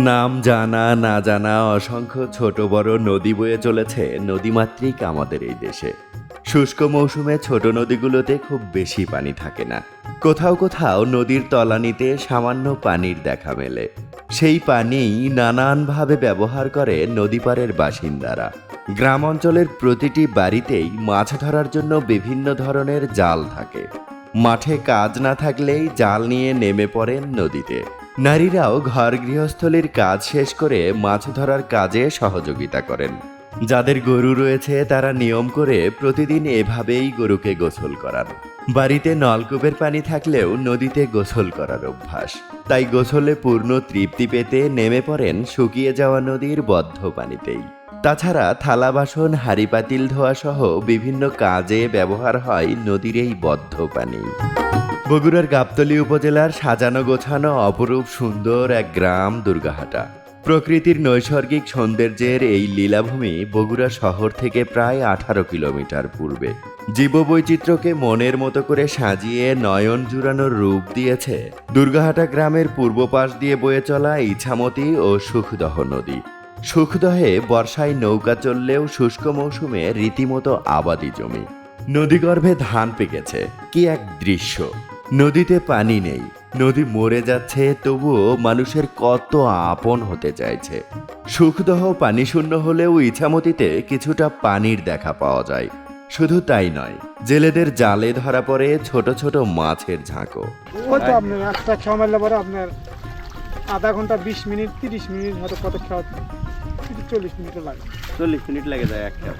নাম জানা, না জানা অসংখ্য ছোট বড় নদী বয়ে চলেছে নদীমাতৃক আমাদের এই দেশে। শুষ্ক মৌসুমে ছোট নদীগুলোতে খুব বেশি পানি থাকে না। কোথাও কোথাও নদীর তলানিতে সামান্য পানির দেখা মেলে। সেই পানিই নানানভাবে ব্যবহার করে নদীপাড়ের বাসিন্দারা। গ্রাম অঞ্চলের প্রতিটি বাড়িতেই মাছ ধরার জন্য বিভিন্ন ধরনের জাল থাকে। মাঠে কাজ না থাকলেই জাল নিয়ে নেমে পড়েন নদীতে। নারীরাও ঘর গৃহস্থলীর কাজ শেষ করে মাছ ধরার কাজে সহযোগিতা করেন। যাদের গরু রয়েছে, তারা নিয়ম করে প্রতিদিন এভাবেই গরুকে গোসল করান। বাড়িতে নলকূপের পানি থাকলেও নদীতে গোসল করার অভ্যাস। তাই গোসলে পূর্ণ তৃপ্তি পেতে নেমে পড়েন শুকিয়ে যাওয়া নদীর বদ্ধ পানিতেই। তাছাড়া থালা বাসন, হাঁড়ি পাতিল ধোয়া সহ বিভিন্ন কাজে ব্যবহার হয় নদীর এই বদ্ধ পানি। বগুড়ার গাবতলী উপজেলার সাজানো গোছানো অপরূপ সুন্দর এক গ্রাম দুর্গাহাটা। প্রকৃতির নৈসর্গিক সৌন্দর্যের এই লীলাভূমি বগুড়া শহর থেকে প্রায় আঠারো কিলোমিটার পূর্বে। জীববৈচিত্র্যকে মনের মতো করে সাজিয়ে নয়ন জুড়ানোর রূপ দিয়েছে দুর্গাহাটা গ্রামের পূর্ব পাশ দিয়ে বয়ে চলা ইছামতি ও সুখদহ নদী। সুখদহে বর্ষায় নৌকা চললেও শুষ্ক মৌসুমে রীতিমতো আবাদি জমি। নদীগর্ভে ধান পেকেছে। কি এক দৃশ্য! নদীতে পানি নেই। নদী মরে যাচ্ছে তবুও মানুষের কত আপন হতে চাইছে। সুখদহ পানি শূন্য হলেও ইছামতিতে কিছুটা পানির দেখা পাওয়া যায়। শুধু তাই নয় জেলেদের জালে ধরা পড়ে ছোট ছোট মাছের ঝাঁকো তো আপনার একটা খাওয়া মারলে পরে আপনার আধা ঘণ্টা বিশ মিনিট তিরিশ মিনিট হয়তো কত খাওয়া চল্লিশ মিনিটও লাগে। চল্লিশ মিনিট লেগে যায় এক খেয়া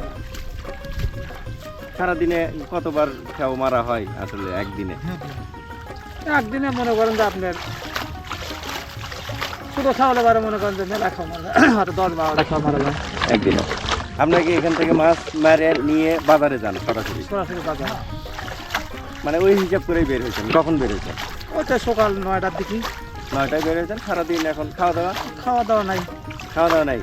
সারাদিনে কতবার খেয়াও মারা হয় আসলে একদিনে? একদিনে মনে করেন যে আপনার ছোটো খাওয়ালে পারে মনে করেন যে মেলা খাওয়া মারা হয়তো দশ বারোটা খাওয়া মারা যায়। একদিনে। আপনাকে এখান থেকে মাছ মারে নিয়ে বাজারে যান সরাসরি? সরাসরি বাজার। মানে ওই হিসাব করেই বের হয়েছেন কখন বের হয়েছেন? ওইটা সকাল নয়টার দিকে। নয়টায় বের হয়েছেন সারাদিন এখন খাওয়া দাওয়া? খাওয়া দাওয়া নাই। খাওয়া দাওয়া নাই?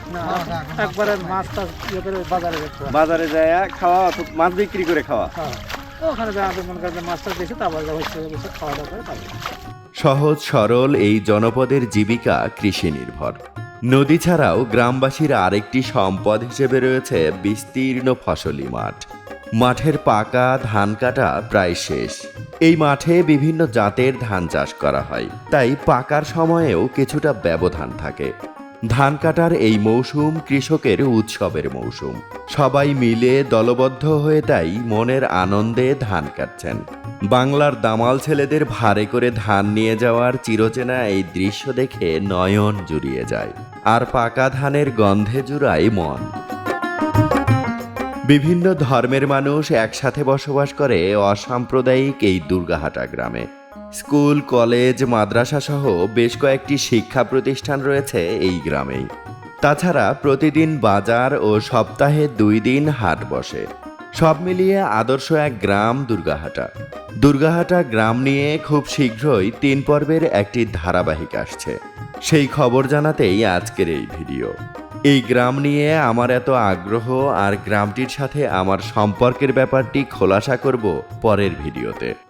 একবারে মাছ টাছ ইয়ে করে বাজারে বাজারে যায় খাওয়া মাছ বিক্রি করে খাওয়া? হ্যাঁ। ওখানে মনে করেন মাছটা দেখে তারপর খাওয়া দাওয়া করে সহজ সরল এই জনপদের জীবিকা কৃষি নির্ভর। নদী ছাড়াও গ্রামবাসীর আরেকটি সম্পদ হিসেবে রয়েছে বিস্তীর্ণ ফসলি মাঠ। মাঠের পাকা ধান কাটা প্রায় শেষ। এই মাঠে বিভিন্ন জাতের ধান চাষ করা হয়। তাই পাকার সময়েও কিছুটা ব্যবধান থাকে। ধান কাটার এই মৌসুম কৃষকের উৎসবের মৌসুম। সবাই মিলে দলবদ্ধ হয়ে তাই মনের আনন্দে ধান কাটছেন। বাংলার দামাল ছেলেদের ভারে করে ধান নিয়ে যাওয়ার চিরচেনা এই দৃশ্য দেখে নয়ন জুড়িয়ে যায়, আর পাকা ধানের গন্ধে জুড়ায় মন। বিভিন্ন ধর্মের মানুষ একসাথে বসবাস করে অসাম্প্রদায়িক এই দুর্গাহাটা গ্রামে। স্কুল, কলেজ, মাদ্রাসা সহ বেশ কয়েকটি শিক্ষা প্রতিষ্ঠান রয়েছে এই গ্রামেই। তাছাড়া প্রতিদিন বাজার ও সপ্তাহে দুই দিন হাট বসে। সব মিলিয়ে আদর্শ এক গ্রাম দুর্গাহাটা। দুর্গাহাটা গ্রাম নিয়ে খুব শীঘ্রই তিন পর্বের একটি ধারাবাহিক আসছে। সেই খবর জানাতেই আজকের এই ভিডিও। এই গ্রাম নিয়ে আমার এত আগ্রহ আর গ্রামটির সাথে আমার সম্পর্কের ব্যাপারটি খোলাসা করব পরের ভিডিওতে।